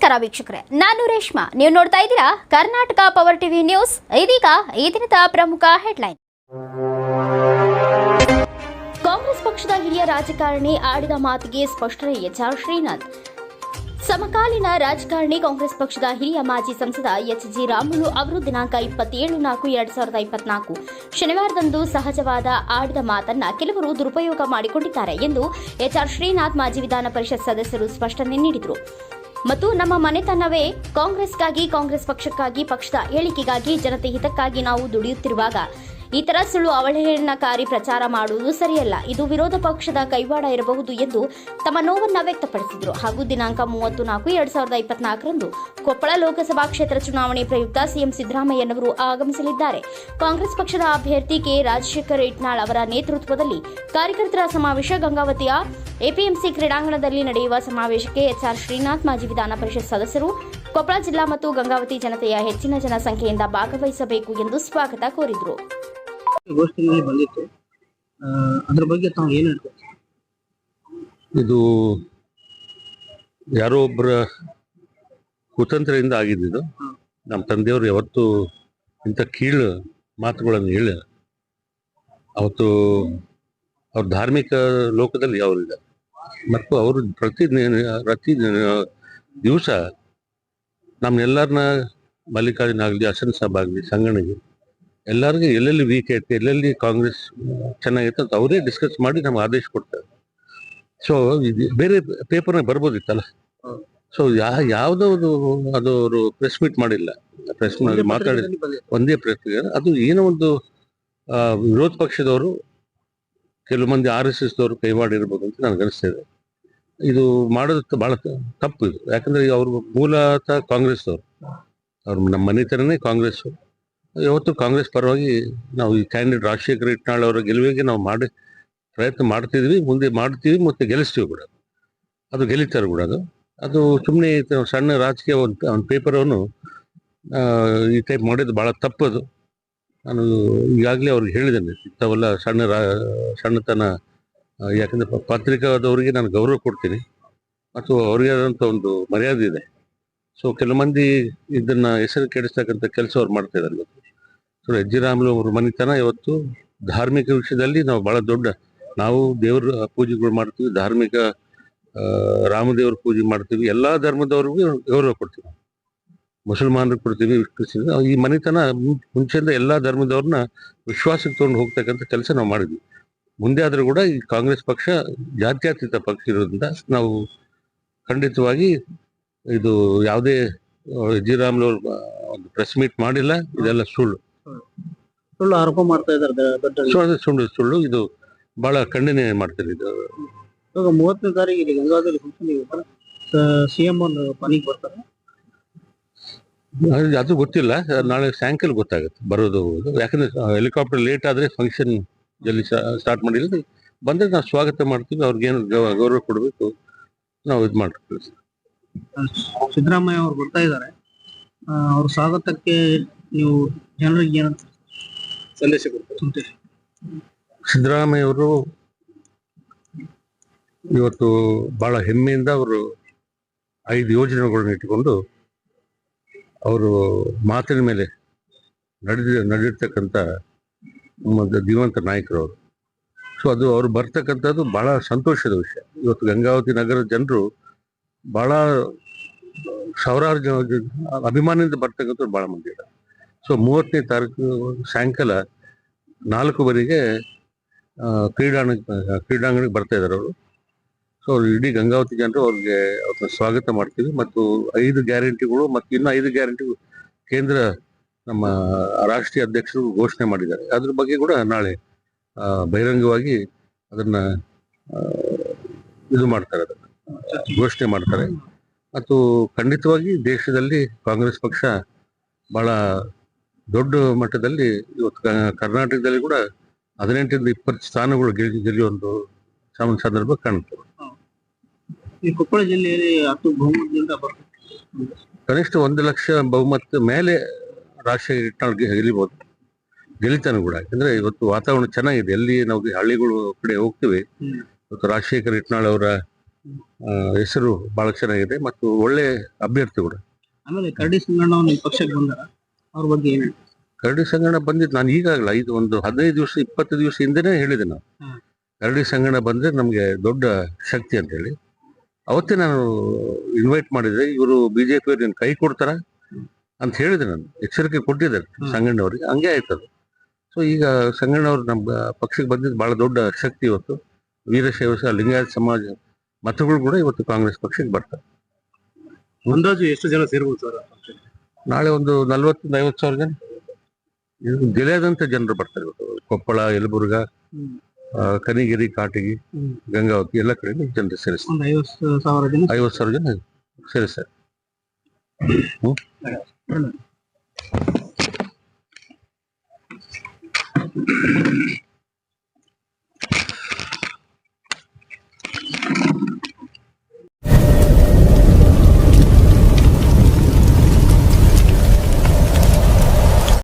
ನಮಸ್ಕಾರ ವೀಕ್ಷಕರೇ, ನಾನು ರೇಷ್ಮಾ. ನೀವು ನೋಡ್ತಾ ಇದ್ದೀರಾ ಕರ್ನಾಟಕ ಪವರ್ ಟಿವಿ ನ್ಯೂಸ್ ಇದೀಗ ಈ ದಿನದ ಪ್ರಮುಖ ಹೆಡ್ಲೈನ್ ಕಾಂಗ್ರೆಸ್ ಪಕ್ಷದ ಹಿರಿಯ ರಾಜಕಾರಣಿ ಆಡಿದ ಮಾತಿಗೆ ಸ್ಪಷ್ಟನೆ ಎಚ್ ಆರ್ ಶ್ರೀನಾಥ್. ಸಮಕಾಲೀನ ರಾಜಕಾರಣಿ ಕಾಂಗ್ರೆಸ್ ಪಕ್ಷದ ಹಿರಿಯ ಮಾಜಿ ಸಂಸದ ಎಚ್ ಜಿ ರಾಮುಲು ಅವರು ದಿನಾಂಕ ಇಪ್ಪತ್ತೇಳು ನಾಲ್ಕು ಎರಡ್ ಸಾವಿರದ ಇಪ್ಪತ್ನಾಲ್ಕು. ಶನಿವಾರದಂದು ಸಹಜವಾದ ಆಡಿದ ಮಾತನ್ನ ಕೆಲವರು ದುರುಪಯೋಗ ಮಾಡಿಕೊಂಡಿದ್ದಾರೆ ಎಂದು ಎಚ್ ಆರ್ ಶ್ರೀನಾಥ್ ಮಾಜಿ ವಿಧಾನ ಪರಿಷತ್ ಸದಸ್ಯರು ಸ್ಪಷ್ಟನೆ ನೀಡಿದರು. ಮತ್ತು ನಮ್ಮ ಮನೆತನವೇ ಕಾಂಗ್ರೆಸ್ಗಾಗಿ ಕಾಂಗ್ರೆಸ್ ಪಕ್ಷಕ್ಕಾಗಿ ಪಕ್ಷದ ಏಳಿಗೆಗಾಗಿ ಜನತೆ ಹಿತಕ್ಕಾಗಿ ನಾವು ದುಡಿಯುತ್ತಿರುವಾಗ ಈ ತರ ಸುಳ್ಳು ಅವಹೇಳನಕಾರಿ ಪ್ರಚಾರ ಮಾಡುವುದು ಸರಿಯಲ್ಲ. ಇದು ವಿರೋಧ ಪಕ್ಷದ ಕೈವಾಡ ಇರಬಹುದು ಎಂದು ತಮ್ಮ ನೋವನ್ನ ವ್ಯಕ್ತಪಡಿಸಿದರು. ಹಾಗೂ ದಿನಾಂಕ ಮೂವತ್ತು ನಾಲ್ಕು, ಎರಡ್ ಸಾವಿರದ ಇಪ್ಪತ್ನಾಲ್ಕರಂದು ಕೊಪ್ಪಳ ಲೋಕಸಭಾ ಕ್ಷೇತ್ರ ಚುನಾವಣೆ ಪ್ರಯುಕ್ತ ಸಿಎಂ ಸಿದ್ದರಾಮಯ್ಯನವರು ಆಗಮಿಸಲಿದ್ದಾರೆ. ಕಾಂಗ್ರೆಸ್ ಪಕ್ಷದ ಅಭ್ಯರ್ಥಿ ಕೆ. ರಾಜಶೇಖರ್ ಇಟ್ನಾಳ್ ಅವರ ನೇತೃತ್ವದಲ್ಲಿ ಕಾರ್ಯಕರ್ತರ ಸಮಾವೇಶ ಗಂಗಾವತಿಯ ಎಪಿಎಂಸಿ ಕ್ರೀಡಾಂಗಣದಲ್ಲಿ ನಡೆಯುವ ಸಮಾವೇಶಕ್ಕೆ ಎಚ್ಆರ್ ಶ್ರೀನಾಥ್ ಮಾಜಿ ವಿಧಾನ ಪರಿಷತ್ ಸದಸ್ಯರು, ಕೊಪ್ಪಳ ಜಿಲ್ಲಾ ಮತ್ತು ಗಂಗಾವತಿ ಜನತೆಯ ಹೆಚ್ಚಿನ ಜನಸಂಖ್ಯೆಯಿಂದ ಭಾಗವಹಿಸಬೇಕು ಎಂದು ಸ್ವಾಗತ ಕೋರಿದರು. ಗೋಷ್ಠಿನಲ್ಲಿ ಬಂದಿತ್ತು. ಅದ್ರ ಬಗ್ಗೆ ತಾವು ಏನು ಹೇಳ್ತೀರಿ? ಇದು ಯಾರೋ ಒಬ್ಬರ ಕುತಂತ್ರದಿಂದ ಆಗಿದ್ದು. ನಮ್ಮ ತಂದೆಯವರು ಯಾವತ್ತು ಇಂಥ ಕೀಳು ಮಾತುಗಳನ್ನು ಹೇಳ ಅವತ್ತು ಅವ್ರ ಧಾರ್ಮಿಕ ಲೋಕದಲ್ಲಿ ಅವರಿಲ್ಲ ಮತ್ತು ಅವರು ಪ್ರತಿ ಪ್ರತಿ ದಿವಸ ನಮ್ಮನ್ನೆಲ್ಲರನ್ನ ಮಲ್ಲಿಕಾರ್ಜುನ ಆಗಲಿ ಹಸನ್ ಸಾಬ್ ಆಗಲಿ ಸಂಗಣಿಗೆ ಎಲ್ಲರಿಗೂ ಎಲ್ಲೆಲ್ಲಿ ವೀಕ್ ಐತೆ ಎಲ್ಲೆಲ್ಲಿ ಕಾಂಗ್ರೆಸ್ ಚೆನ್ನಾಗೈತೆ ಅಂತ ಅವರೇ ಡಿಸ್ಕಸ್ ಮಾಡಿ ನಮ್ಗೆ ಆದೇಶ ಕೊಡ್ತಾರೆ. ಸೊ ಬೇರೆ ಪೇಪರ್ನಾಗ ಬರ್ಬೋದಿತ್ತಲ್ಲ. ಸೊ ಯಾ ಯಾವುದೋ ಒಂದು ಅದು ಅವರು ಪ್ರೆಸ್ ಮೀಟ್ ಮಾಡಿಲ್ಲ. ಪ್ರೆಸ್ ಮಾತಾಡಿ ಒಂದೇ ಪ್ರೆಸ್ ಅದು ಏನೋ ಒಂದು ವಿರೋಧ ಪಕ್ಷದವರು ಕೆಲವು ಮಂದಿ ಆರ್ ಎಸ್ ಎಸ್ ದವರು ಕೈವಾಡಿರ್ಬೋದು ಅಂತ ನನಗೆ ಅನಿಸ್ತಿದೆ ಇದು. ಮಾಡೋದು ಭಾಳ ಬಹಳ ತಪ್ಪು ಇದು. ಯಾಕಂದ್ರೆ ಅವರು ಮೂಲತಃ ಕಾಂಗ್ರೆಸ್ ಅವರು ನಮ್ಮ ಮನೆತನನೇ ಕಾಂಗ್ರೆಸ್. ಯಾವತ್ತು ಕಾಂಗ್ರೆಸ್ ಪರವಾಗಿ ನಾವು ಈ ಕ್ಯಾಂಡಿಡೇಟ್ ರಾಜಶೇಖರ್ ಇಟ್ನಾಳ್ ಅವರ ಗೆಲುವಿಗೆ ನಾವು ಮಾಡಿ, ಪ್ರಯತ್ನ ಮಾಡ್ತಿದ್ವಿ, ಮುಂದೆ ಮಾಡ್ತೀವಿ ಮತ್ತೆ ಗೆಲ್ಲಿಸ್ತೀವಿ ಕೂಡ. ಅದು ಗೆಲ್ಲಿತಾರೆ ಕೂಡ ಅದು. ಅದು ಸುಮ್ಮನೆ ಸಣ್ಣ ರಾಜಕೀಯ ಒಂದು ಪೇಪರ್ ಪೇಪರವನ್ನು ಈ ಟೈಪ್ ಮಾಡಿದ್ದು ಭಾಳ ತಪ್ಪದು ನಾನು ಈಗಾಗಲೇ ಅವ್ರಿಗೆ ಹೇಳಿದ್ದೇನೆ, ಇಂಥವೆಲ್ಲ ಸಣ್ಣ ರಾ, ಸಣ್ಣತನ ಯಾಕಂದ್ರೆ ಪತ್ರಿಕಾದವರಿಗೆ ನಾನು ಗೌರವ ಕೊಡ್ತೀನಿ. ಮತ್ತು ಅವ್ರಿಗೆ ಆದಂಥ ಒಂದು ಮರ್ಯಾದೆ ಇದೆ. ಸೊ ಕೆಲವು ಮಂದಿ ಇದನ್ನು ಹೆಸರು ಕೆಡಿಸ್ತಕ್ಕಂಥ ಕೆಲಸ ಅವ್ರು ಮಾಡ್ತಾ ಸೊ ಅವರು ಮನೆತನ ಇವತ್ತು ಧಾರ್ಮಿಕ ವಿಷಯದಲ್ಲಿ ನಾವು ಬಹಳ ದೊಡ್ಡ, ನಾವು ದೇವರ ಪೂಜೆಗಳು ಮಾಡ್ತೀವಿ, ಧಾರ್ಮಿಕ ರಾಮದೇವ್ರ ಪೂಜೆ ಮಾಡ್ತೀವಿ, ಎಲ್ಲಾ ಧರ್ಮದವ್ರಿಗೂ ಗೌರವ ಕೊಡ್ತೀವಿ ಮುಸಲ್ಮಾನರು ಕೊಡ್ತೀವಿ ಕ್ರಿಶ್ಚಿಯನ್ ಈ ಮನೆತನ ಮುಂಚೆಯಿಂದ ಎಲ್ಲಾ ಧರ್ಮದವ್ರನ್ನ ವಿಶ್ವಾಸಕ್ಕೆ ತಗೊಂಡು ಹೋಗ್ತಕ್ಕಂಥ ಕೆಲಸ ನಾವು ಮಾಡಿದ್ವಿ. ಮುಂದೆ ಆದ್ರೂ ಕೂಡ ಈ ಕಾಂಗ್ರೆಸ್ ಪಕ್ಷ, ಜಾತ್ಯತೀತ ಪಕ್ಷ ಇರೋದ್ರಿಂದ ನಾವು ಖಂಡಿತವಾಗಿ ಇದು ಯಾವುದೇ ಜಿ ಒಂದು ಪ್ರೆಸ್ ಮೀಟ್ ಮಾಡಿಲ್ಲ, ಇದೆಲ್ಲ ಸುಳ್ಳು. ಸುಳ್ಳು ಆರೋಪ ಮಾಡ್ತಾ ಇದ್ದಾರೆ ದೊಡ್ಡ ಸುಳ್ಳು ಸುಳ್ಳು ಸುಳ್ಳು. ಇದು ಬಹಳ ಖಂಡನೆ ಮಾಡ್ತಾರೆ ಇದು. ಇವಾಗ ಮೂವತ್ತನೇ ತಾರೀಕು ಇಲ್ಲಿ ಗಂಗಾಧರಿ ಫಂಕ್ಷನ್ ಸಿಎಂ ಒಂದು ಮನೆಗೆ ಬರ್ತಾರೆ. ಅದು- ಅದು ಗೊತ್ತಿಲ್ಲ. ನಾಳೆ ಸಾಯಂಕಾಲ ಗೊತ್ತಾಗುತ್ತೆ ಬರೋದು ಹೋಗೋದು. ಯಾಕಂದ್ರೆ ಹೆಲಿಕಾಪ್ಟರ್ ಲೇಟ್ ಆದ್ರೆ ಫಂಕ್ಷನ್ ಜಲ್ದಿ ಸ್ಟಾರ್ಟ್ ಮಾಡಿಲ್ಲ ಬಂದ್ರೆ ನಾವು ಸ್ವಾಗತ ಮಾಡ್ತೀವಿ ಅವ್ರಿಗೇನು ಗೌ- ಗೌರವ ಕೊಡಬೇಕು ನಾವು ಇದು ಮಾಡ್ತೀವಿ. ಸಿದ್ದರಾಮಯ್ಯ ಅವ್ರು ಬರ್ತಾ ಇದ್ದಾರೆ. ಅವ್ರ ಸ್ವಾಗತಕ್ಕೆ ನೀವು ಜನರಿಗೆ ಏನಂತ ಸಂದೇಶ ಕೊಡ್ತೀರಿ? ಸಿದ್ದರಾಮಯ್ಯ ಅವರು ಇವತ್ತು ಬಹಳ ಹೆಮ್ಮೆಯಿಂದ ಅವರು ಐದು ಯೋಜನೆಗಳನ್ನ ಇಟ್ಟುಕೊಂಡು ಅವರು ಮಾತಿನ ಮೇಲೆ ನಡೆದ, ನಡೆದಿರ್ತಕ್ಕಂಥ ಒಂದು ಜೀವಂತ ನಾಯಕರು ಅವರು ಸೊ ಅದು ಅವ್ರು ಬರ್ತಕ್ಕಂಥದ್ದು ಬಹಳ ಸಂತೋಷದ ವಿಷಯ. ಇವತ್ತು ಗಂಗಾವತಿ ನಗರದ ಜನರು ಬಹಳ ಸಾವಿರಾರು ಜನ- ಅಭಿಮಾನದಿಂದ ಬರ್ತಕ್ಕಂಥವ್ರು ಬಹಳ ಮಂದಿ ಇದ್ದಾರೆ. ಸೊ ಮೂವತ್ತನೇ ತಾರೀಕು ಸಾಯಂಕಾಲ ನಾಲ್ಕುವರೆಗೆ ಕ್ರೀಡಾಂಗಣ, ಕ್ರೀಡಾಂಗಣಕ್ಕೆ ಬರ್ತಾ ಇದ್ದಾರೆ ಅವರು. ಸೊ ಇಡೀ ಗಂಗಾವತಿ ಜನರು ಅವ್ರಿಗೆ ಅವ್ರನ್ನ ಸ್ವಾಗತ ಮಾಡ್ತೀವಿ ಮತ್ತು ಐದು ಗ್ಯಾರಂಟಿಗಳು ಮತ್ತು ಇನ್ನೂ ಐದು ಗ್ಯಾರಂಟಿ ಕೇಂದ್ರ ನಮ್ಮ ರಾಷ್ಟ್ರೀಯ ಅಧ್ಯಕ್ಷರು ಘೋಷಣೆ ಮಾಡಿದ್ದಾರೆ. ಅದ್ರ ಬಗ್ಗೆ ಕೂಡ ನಾಳೆ ಬಹಿರಂಗವಾಗಿ ಅದನ್ನ ಇದು ಮಾಡ್ತಾರೆ ಅದನ್ನ, ಘೋಷಣೆ ಮಾಡ್ತಾರೆ. ಮತ್ತು ಖಂಡಿತವಾಗಿ ದೇಶದಲ್ಲಿ ಕಾಂಗ್ರೆಸ್ ಪಕ್ಷ ಬಹಳ ದೊಡ್ಡ ಮಟ್ಟದಲ್ಲಿ ಇವತ್ತು ಕರ್ನಾಟಕದಲ್ಲಿ ಕೂಡ ಹದಿನೆಂಟರಿಂದ ಇಪ್ಪತ್ತು ಸ್ಥಾನಗಳು ಗೆಲ್ ಗೆಲ್ಲುವಂತ ಸಮ- ಸಂದರ್ಭ ಕಾಣುತ್ತೆ ಈ ಕೊಪ್ಪಳ ಜಿಲ್ಲೆಯಲ್ಲಿ ಹತ್ತು ಬಹುಮತದಿಂದ ಕನಿಷ್ಠ ಒಂದು ಲಕ್ಷ ಬಹುಮತ ಮೇಲೆ ರಾಷ್ಟ್ರೀಯ ಇಟ್ನಾಳ್ ಗೆಲ್ಲಬಹುದು ಗೆಲ್ಲಿಬಹುದು ಕೂಡ. ಯಾಕಂದ್ರೆ ಇವತ್ತು ವಾತಾವರಣ ಚೆನ್ನಾಗಿದೆ. ಎಲ್ಲಿ ನಾವು ಹಳ್ಳಿಗಳು ಕಡೆ ಹೋಗ್ತೀವಿ. ಇವತ್ತು ರಾಜಶೇಖರ್ ಇಟ್ನಾಳ್ ಅವರ ಹೆಸರು ಬಹಳ ಚೆನ್ನಾಗಿದೆ. ಮತ್ತು ಒಳ್ಳೆ ಅಭ್ಯರ್ಥಿ ಕೂಡ. ಆಮೇಲೆ ಕರಡಿ ಸಿಂಗಣ್ಣ ಪಕ್ಷಕ್ಕೆ ಬಂದಾರ. ಅವ್ರ ಬಗ್ಗೆ ಏನ್ ಕರಡಿ ಸಂಗಣ ಬಂದಿದ್ದು ನಾನು ಈಗಾಗಲೇ ಐದು ಒಂದು ಹದಿನೈದು ದಿವಸ ಇಪ್ಪತ್ತು ದಿವಸ ಹಿಂದೆನೇ ಹೇಳಿದೆ ನಾನು. ಕರಡಿ ಸಂಗಣ ಬಂದ್ರೆ ನಮಗೆ ದೊಡ್ಡ ಶಕ್ತಿ ಅಂತ ಹೇಳಿ. ಅವತ್ತೇ ನಾನು ಇನ್ವೈಟ್ ಮಾಡಿದ್ರೆ ಇವರು ಬಿಜೆಪಿ ಅವರಿಗೆ ಕೈ ಕೊಡ್ತಾರ ಅಂತ ಹೇಳಿದೆ ನಾನು. ಎಚ್ಚರಿಕೆ ಕೊಟ್ಟಿದ್ದಾರೆ. ಸಂಗಣ್ಣವ್ರಿಗೆ ಹಂಗೆ ಆಯ್ತದು ಸೊ ಈಗ ಸಂಗಣ್ಣವ್ರು ನಮ್ಮ ಪಕ್ಷಕ್ಕೆ ಬಂದಿದ್ದು ಭಾಳ ದೊಡ್ಡ ಶಕ್ತಿ ಇವತ್ತು. ವೀರಶೈವ ಲಿಂಗಾಯತ ಸಮಾಜ ಮತಗಳು ಕೂಡ ಇವತ್ತು ಕಾಂಗ್ರೆಸ್ ಪಕ್ಷಕ್ಕೆ ಬರ್ತಾರೆ. ಅಂದಾಜು ಎಷ್ಟು ಜನ ಸೇರ್ಬೋದು ಸರ್? ನಾಳೆ ಒಂದು ನಲ್ವತ್ತರಿಂದ ಐವತ್ತು ಸಾವಿರ ಜನ. ಜಿಲ್ಲೆಯಾದಂತ ಜನರು ಬರ್ತಾರೆ ಕೊಪ್ಪಳ ಯಲಬುರ್ಗ ಕನಿಗಿರಿ ಕಾಟಗಿ ಗಂಗಾವತಿ ಎಲ್ಲ ಕಡೆ ಜನರು ಸೇರಿಸ್ತಾರೆ. ಐವತ್ತು ಸಾವಿರ ಜನ ಐವತ್ತು ಸಾವಿರ ಜನ ಸೇರಿಸ್ತಾರೆ. ಹ್ಮ್.